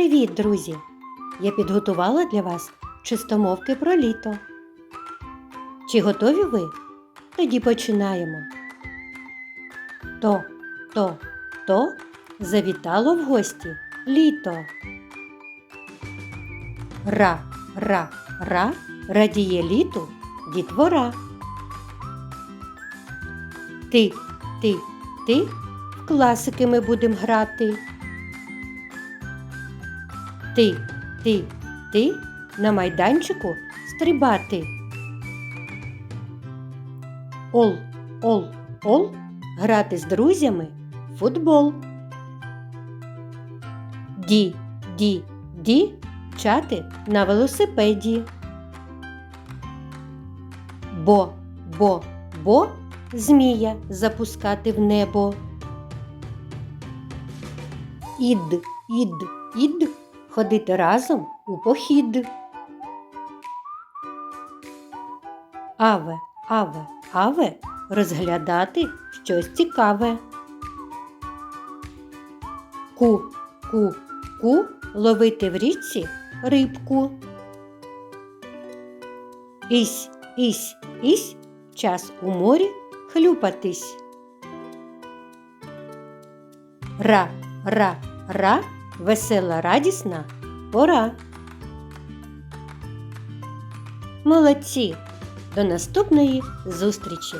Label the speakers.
Speaker 1: Привіт, друзі! Я підготувала для вас чистомовки про літо. Чи готові ви? Тоді починаємо. То, то, то завітало в гості літо. Ра, ра, ра радіє літу дітвора. Ти, ти, ти в класики ми будемо грати. Ти, ти, ти на майданчику стрибати. Ол, ол, ол грати з друзями в футбол. Ді, ді, ді чати на велосипеді. Бо, бо, бо змія запускати в небо. Ід, ід, ід ходити разом у похід. Аве, аве, аве розглядати щось цікаве. Ку, ку, ку ловити в річці рибку. Ісь, ісь, ісь час у морі хлюпатись. Ра, ра, ра весела, радісна пора. Молодці! До наступної зустрічі!